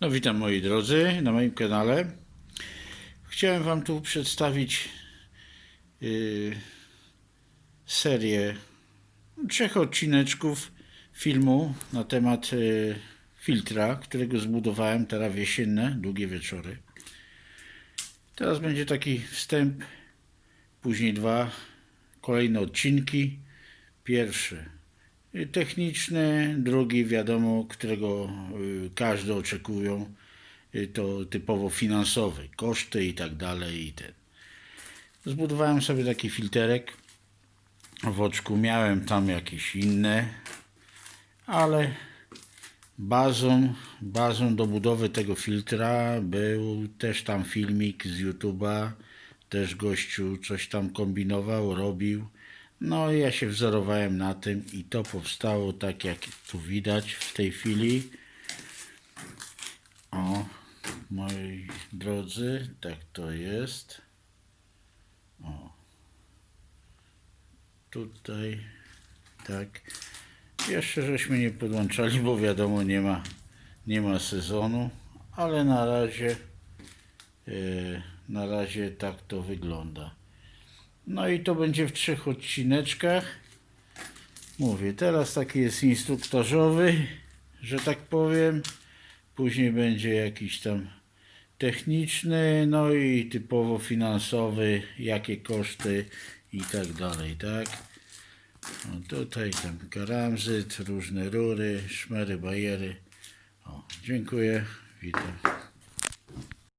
No witam moi drodzy na moim kanale. Chciałem Wam tu przedstawić yy, serię trzech odcineczków filmu na temat yy, filtra, którego zbudowałem teraz jesienne, długie wieczory. Teraz będzie taki wstęp, później dwa kolejne odcinki. Pierwszy techniczny, drugi wiadomo, którego y, każdy oczekują, y, to typowo finansowy, koszty i tak dalej i ten. Zbudowałem sobie taki filterek w oczku, miałem tam jakieś inne, ale bazą, bazą do budowy tego filtra był też tam filmik z YouTube'a, też gościu coś tam kombinował, robił. No ja się wzorowałem na tym i to powstało tak jak tu widać w tej chwili. O, moi drodzy, tak to jest. O. Tutaj, tak. Jeszcze żeśmy nie podłączali, bo wiadomo nie ma, nie ma sezonu, ale na razie, e, na razie tak to wygląda. No i to będzie w trzech odcineczkach. Mówię, teraz taki jest instruktażowy, że tak powiem. Później będzie jakiś tam techniczny, no i typowo finansowy, jakie koszty i tak dalej, tak? O, tutaj tam karamzyt, różne rury, szmery, bajery. O, dziękuję, witam.